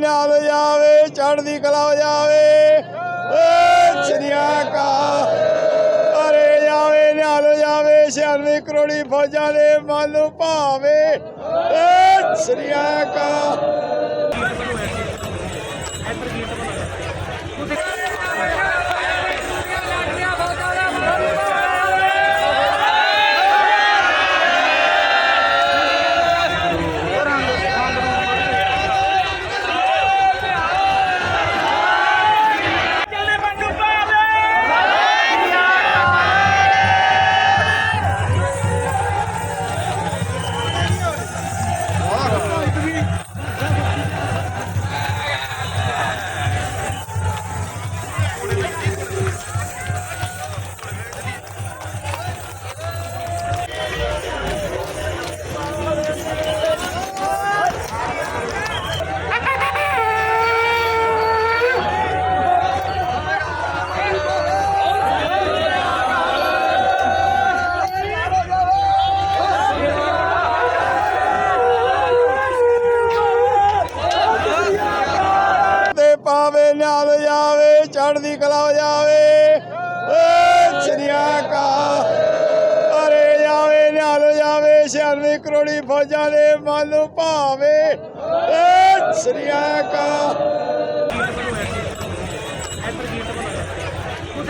ਜਾਵੇ, ਚੜ੍ਹਦੀ ਕਲਾ ਹੋ ਜਾਵੇ ਏ ਸ੍ਰੀਆ ਕਾ ਅਰੇ ਜਾਵੇ ਨਿਹਾਲ ਜਾਵੇ 96 ਕਰੋੜੀ ਫੌਜਾਂ ਦੇ ਮਨ ਨੂੰ ਭਾਵੇ। ਏ ਸ੍ਰੀਆ ਕਾ ਪਾਵੇ, ਨਿਹਾਲ ਜਾਵੇ, ਚੜ੍ਹਦੀ ਕਲਾ ਹੋ ਜਾਵੇ ਏ ਸ੍ਰੀਆ ਕਾ ਅਰੇ ਜਾਵੇ, ਨਿਹਾਲ ਜਾਵੇ 96 ਕਰੋੜੀ ਫੌਜਾਂ ਦੇ ਮਨ ਨੂੰ ਭਾਵੇ। ਏ ਸ੍ਰੀਆ